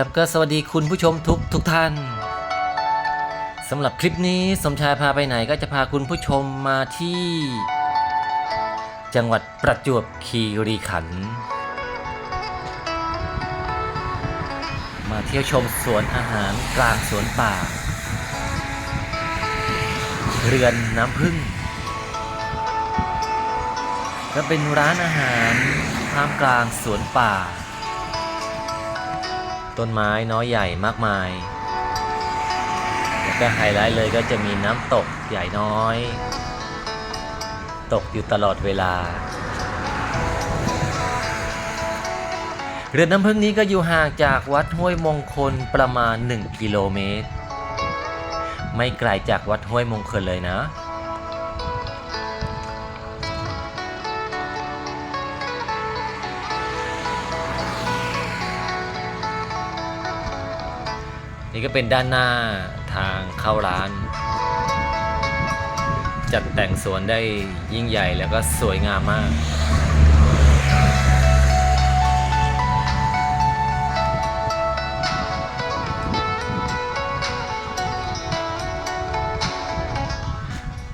ครับก็สวัสดีคุณผู้ชมทุกทุกท่านสำหรับคลิปนี้สมชายพาไปไหนก็จะพาคุณผู้ชมมาที่ จังหวัดประจวบคีรีขันธ์มาเที่ยวชมสวนอาหารกลางสวนป่า เรือนน้ำพึ่งก็เป็นร้านอาหารท่ามกลางสวนป่า ต้นไม้น้อยใหญ่มากมาย แล้วก็ไฮไลท์เลยก็จะมีน้ำตกใหญ่น้อย ตกอยู่ตลอดเวลา เรือนน้ำพึ่งนี้ก็อยู่ห่างจากวัดห้วยมงคลประมาณ 1 กิโลเมตร ไม่ไกลจากวัดห้วยมงคลเลยนะ นี่ก็เป็นด้านหน้าทางเข้าร้าน จัดแต่งสวนได้ยิ่งใหญ่แล้วก็สวยงามมาก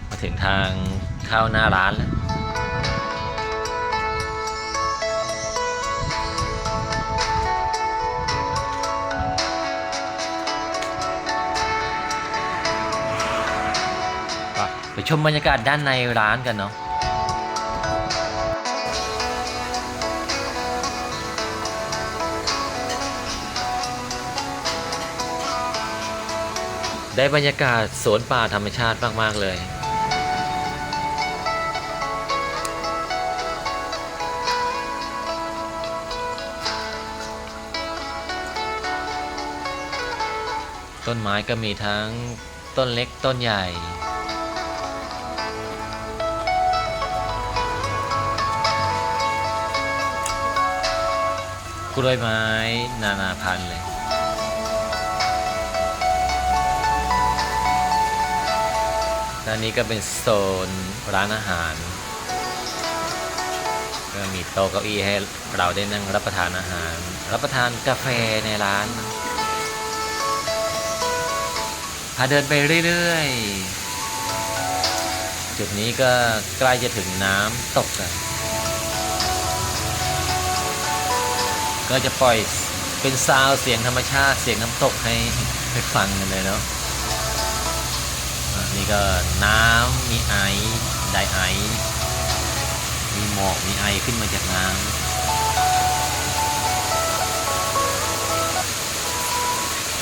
มาถึงทางเข้าหน้าร้านแล้ว ชมบรรยากาศด้านในร้านกันเนาะได้บรรยากาศสวนป่าธรรมชาติมาก ๆ เลย ต้นไม้ก็มีทั้งต้นเล็กต้นใหญ่ กล้วยไม้นานาพันธุ์เลย ด้านนี้ก็เป็นโซนร้านอาหาร ก็มีโต๊ะเก้าอี้ให้เราได้นั่งรับประทานอาหาร รับประทานกาแฟในร้านพาเดินไปเรื่อยๆ จุดนี้ก็ใกล้จะถึงน้ำตกแล้ว ก็จะปล่อยเป็นซาวเสียงธรรมชาติเสียงน้ำตกให้ให้ฟังกันเลยเนาะอะนี่ก็น้ำมีไอไดไอมีหมอกมีไอขึ้นมาจากน้ำ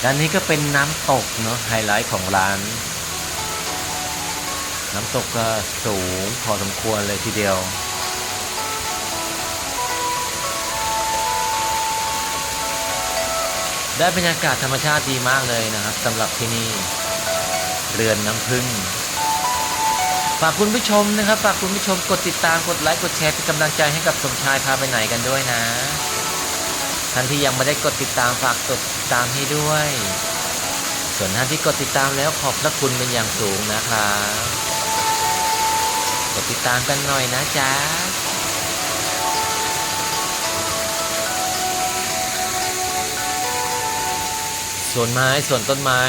ด้านนี้ก็เป็นน้ำตกเนาะไฮไลท์ของร้าน น้ำตกก็สูงพอสมควรเลยทีเดียว ได้บรรยากาศธรรมชาติดีมากเลยนะครับสำหรับที่นี่เรือนน้ำพึ่งฝากคุณผู้ชมนะครับฝากคุณผู้ชมกดติดตามกดไลค์กดแชร์เป็นกำลังใจให้กับสมชายพาไปไหนกันด้วยนะ ท่านที่ยังไม่ได้กดติดตามฝากกดติดตามให้ด้วย ส่วนท่านที่กดติดตามแล้วขอบพระคุณเป็นอย่างสูงนะครับกดติดตามกันหน่อยนะจ๊ะ ส่วนไม้ส่วนต้นไม้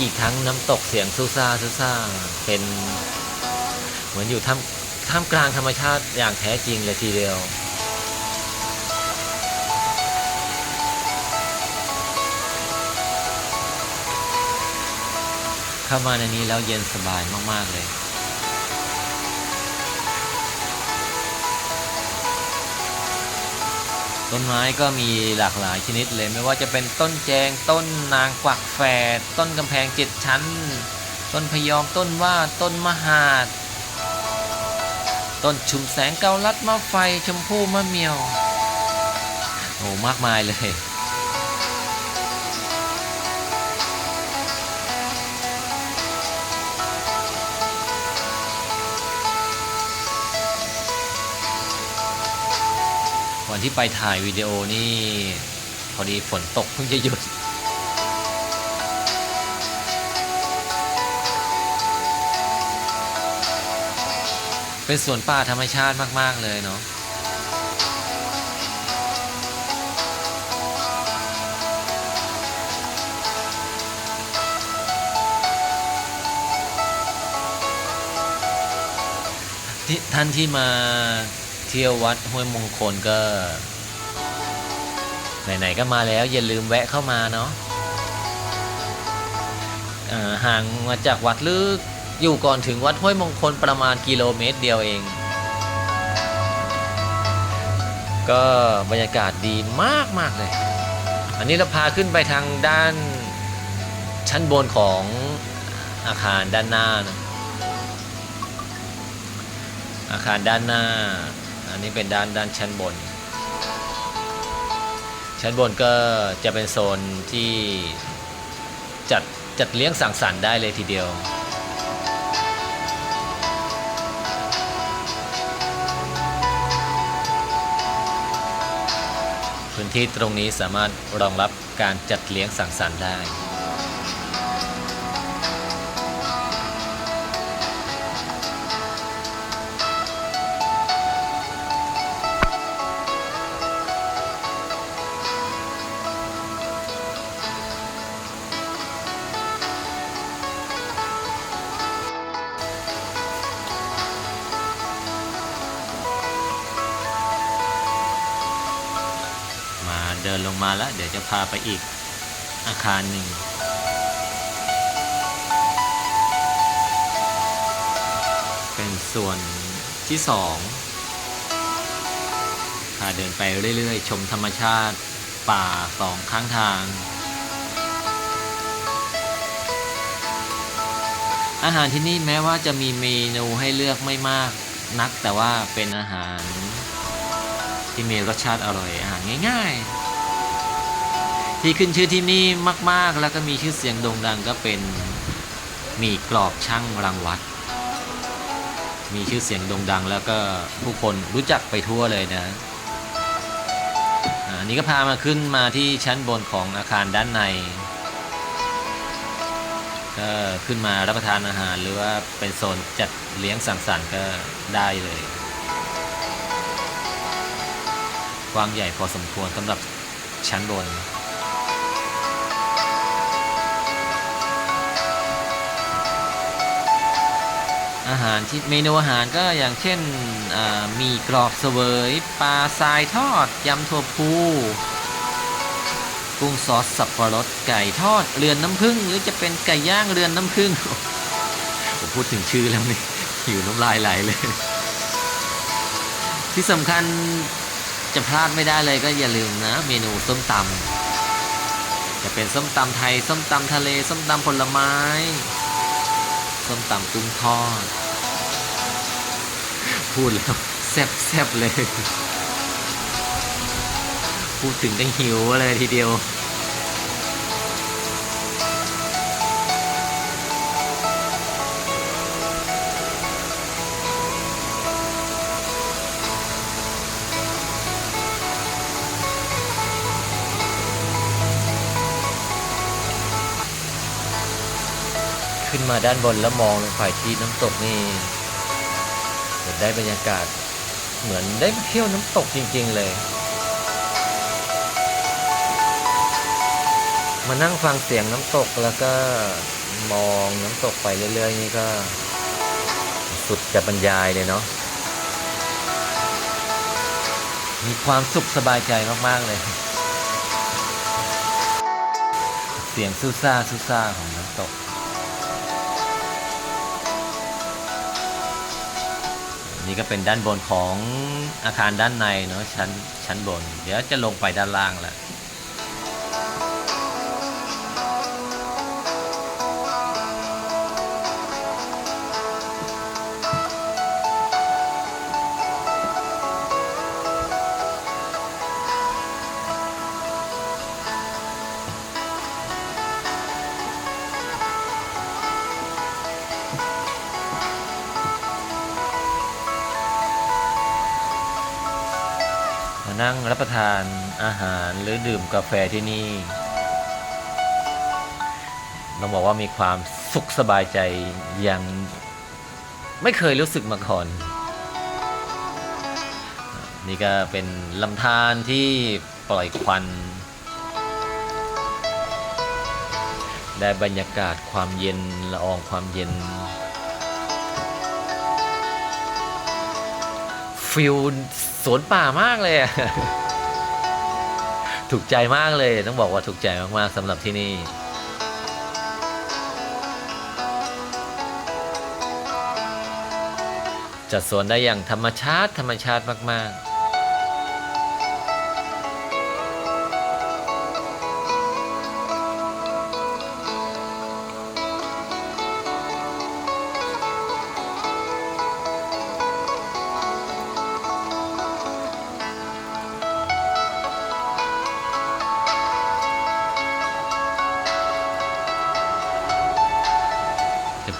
อีกทั้งน้ำตกเสียงซูซ่าซูซ่าเป็นเหมือนอยู่ท่ามท่ามกลางธรรมชาติอย่างแท้จริงเลยทีเดียวเข้ามาในนี้แล้วเย็นสบายมาก ๆ เลย ต้นไม้ก็มีหลากหลายชนิดเลยไม่ว่าจะเป็นต้นแจง ต้นนางกวักแฝด ต้นกำแพงเจ็ดชั้น ต้นพยอมต้นว่าต้นมหาด ต้นชุมแสงเกาลัดมะไฟชมพู่มะเมียว โอ้มากมายเลย ที่ไปถ่ายวิดีโอนี่ พอดีฝนตกเพิ่งจะหยุด เป็นสวนป่าธรรมชาติมาก ๆ เลยเนาะท่านที่มา เที่ยววัดห้วยมงคลก็ ไหนๆก็มาแล้ว อย่าลืมแวะเข้ามาเนาะห่างมาจากวัดหรือยู่ก่อนถึงวัดห้วยมงคลประมาณกิโลเมตรเดียวเอง ก็บรรยากาศดีมากมากๆเลย อันนี้เราพาขึ้นไปทางด้านชั้นบนของอาคารด้านหน้านะอาคารด้านหน้า อันนี้เป็นด้านด้านชั้นบน ชั้นบนก็จะเป็นโซนที่จัดจัดเลี้ยงสังสรรค์ได้เลยทีเดียวพื้นที่ตรงนี้สามารถรองรับการจัดเลี้ยงสังสรรค์ได้ ดินลงมาแล้ว เดี๋ยวจะพาไปอีกอาคารหนึ่งเป็นส่วนที่สองพาเดินไปเรื่อยๆ ชมธรรมชาติป่าสองข้างทาง อาหารที่นี่แม้ว่าจะมีเมนูให้เลือกไม่มากนักแต่ว่าเป็นอาหารที่มีรสชาติอร่อยอาหารง่าย ๆ ที่ขึ้นชื่อที่นี่มาก ๆ แล้วก็มีชื่อเสียงโด่งดังก็เป็นหมีกรอบช่างรังวัด มีชื่อเสียงโด่งดัง แล้วก็ผู้คนรู้จักไปทั่วเลยนะอันนี้ก็พามาขึ้นมาที่ชั้นบนของอาคารด้านในก็ขึ้นมารับประทานอาหารหรือว่าเป็นโซนจัดเลี้ยงสังสรรค์ก็ได้เลยกว้างใหญ่พอสมควรสำหรับชั้นบน อาหารที่เมนูอาหารก็อย่างเช่นมีกรอบเสวยปลาทรายทอดยำถั่วพูกุ้งซอสสับปะรดไก่ทอดเรือนน้ำผึ้งหรือจะเป็นไก่ย่างเรือนน้ำผึ้งผมพูดถึงชื่อแล้วนี่หิวน้ำลายไหลเลย ที่สำคัญจะพลาดไม่ได้เลยก็อย่าลืมนะ เมนูส้มตำจะเป็นส้มตำไทย ส้มตำทะเล ส้มตำผลไม้ ส้มตำกุ้งทอด พูดแล้วแซ่บแซบเลย พูดถึงก็หิวเลยทีเดียว ขึ้นมาด้านบนแล้วมองลงไปที่น้ำตกนี่เหมือนได้บรรยากาศเหมือนได้เที่ยวน้ำตกจริง ๆ เลย มานั่งฟังเสียงน้ำตกแล้วก็มองน้ำตกไปเรื่อย ๆ นี่ก็ สุดจะบรรยายเลยเนาะมีความสุขสบายใจมาก ๆ เลย เสียงซูซ่าซูซ่าของน้ำตก นี่ก็เป็นด้านบนของอาคารด้านในเนาะชั้นชั้นบน เดี๋ยวจะลงไปด้านล่างแล้ว นั่งรับประทานอาหารหรือดื่มกาแฟที่นี่ต้องบอกว่ามีความสุขสบายใจอย่างไม่เคยรู้สึกมาก่อน นี่ก็เป็นลำธารที่ปล่อยควัน ได้บรรยากาศความเย็นละอองความเย็นฟิล สวนป่ามากเลยถูกใจมากเลย ต้องบอกว่าถูกใจมากๆสำหรับที่นี่จัดสวนได้อย่างธรรมชาติธรรมชาติมาก ๆ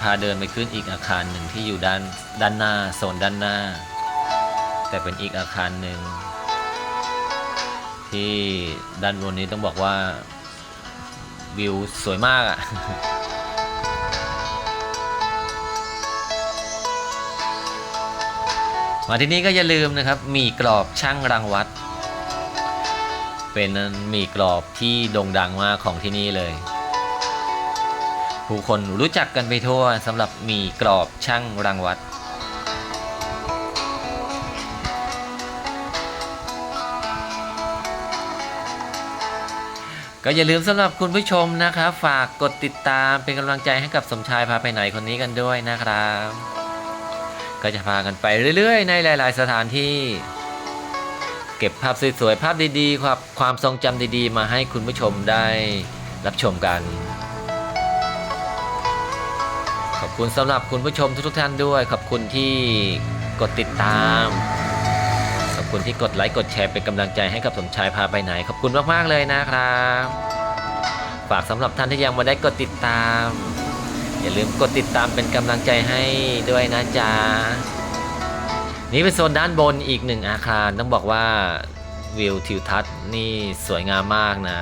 พาเดินไปขึ้นอีกอาคารหนึ่งที่อยู่ด้านด้านหน้าโซนด้านหน้า แต่เป็นอีกอาคารหนึ่งที่ด้านบนนี้ต้องบอกว่าวิวสวยมากอะ่ะมาที่นี่ก็อย่าลืมนะครับมีกรอบช่างรังวัด เป็นมีกรอบที่โด่งดังมากของที่นี่เลย ผู้คนรู้จักกันไปทั่วสำหรับมีกรอบช่างรังวัด ก็อย่าลืมสำหรับคุณผู้ชมนะครับ ฝากกดติดตามเป็นกำลังใจให้กับสมชายพาไปไหนคนนี้กันด้วยนะครับ ก็จะพากันไปเรื่อยๆ ในหลาย ๆ สถานที่เก็บภาพสวยๆ ภาพดีๆ ความความทรงจำดีๆ มาให้คุณผู้ชมได้รับชมกัน คุณสำหรับคุณผู้ชมทุกๆท่านด้วย ขอบคุณที่กดติดตาม ขอบคุณที่กดไลค์กดแชร์เป็นกำลังใจให้กับสมชายพาไปไหน ขอบคุณมากๆเลยนะครับ ฝากสำหรับท่านที่ยังไม่ได้กดติดตาม อย่าลืมกดติดตามเป็นกำลังใจให้ด้วยนะจ๊ะนี่เป็นโซนด้านบนอีกหนึ่งอาคารต้องบอกว่าวิวทิวทัศน์นี่สวยงามมากนะ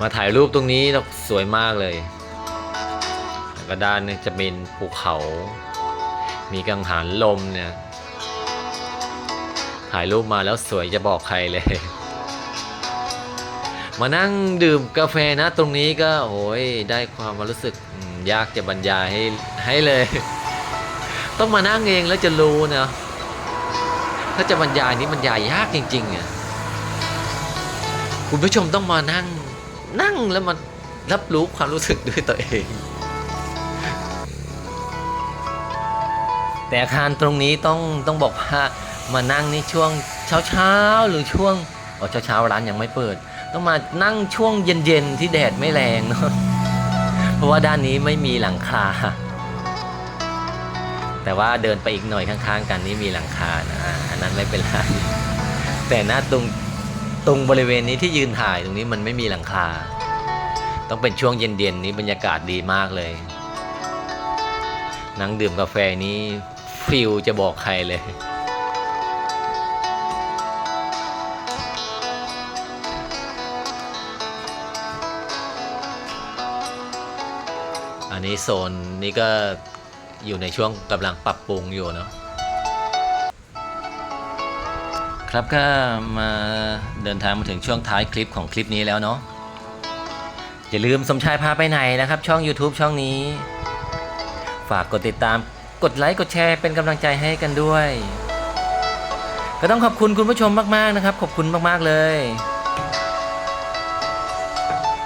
มาถ่ายรูปตรงนี้สวยมากเลย ก็ด้านนึงจะเป็นภูเขา มีกังหันลมเนี่ย ถ่ายรูปมาแล้วสวยจะบอกใครเลย มานั่งดื่มกาแฟนะตรงนี้ก็โอ้ยได้ความรู้สึกยากจะบรรยายให้ให้เลย ต้องมานั่งเองแล้วจะรู้เนาะถ้าจะบรรยายนี้บรรยายยากจริงๆอะคุณผู้ชมต้องมานั่งนั่งแล้วมารับรู้ความรู้สึกด้วยตัวเอง แต่อาคารตรงนี้ต้องต้องบอกว่ามานั่งนี่ช่วงเช้าเช้าหรือช่วงอ๋อเช้าเช้าร้านยังไม่เปิด ต้องมานั่งช่วงเย็นๆที่แดดไม่แรงเนาะเพราะว่าด้านนี้ไม่มีหลังคา แต่ว่าเดินไปอีกหน่อยข้างๆ กันนี่มีหลังคานะอันนั้นไม่เป็นไรแต่หน้าตรงตรงบริเวณนี้ที่ยืนถ่ายตรงนี้มันไม่มีหลังคา ต้องเป็นช่วงเย็นๆนี้บรรยากาศดีมากเลยนั่งดื่มกาแฟนี้ ฟิลจะบอกใครเลย อันนี้โซนนี้ก็อยู่ในช่วงกำลังปรับปรุงอยู่เนาะครับก็มาเดินทางมาถึงช่วงท้ายคลิปของคลิปนี้แล้วเนาะอย่าลืมสมชายพาไปไหนนะครับ ช่อง YouTube ช่องนี้ ฝากกดติดตาม กดไลค์กดแชร์เป็นกำลังใจให้กันด้วย ก็ต้องขอบคุณคุณผู้ชมมากๆนะครับ ขอบคุณมากๆเลย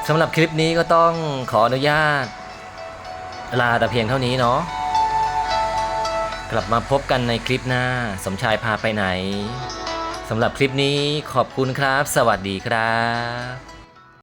สำหรับคลิปนี้ก็ต้องขออนุญาต ลาแต่เพียงเท่านี้เนาะกลับมาพบกันในคลิปหน้า สมชายพาไปไหนสำหรับคลิปนี้ขอบคุณครับ สวัสดีครับ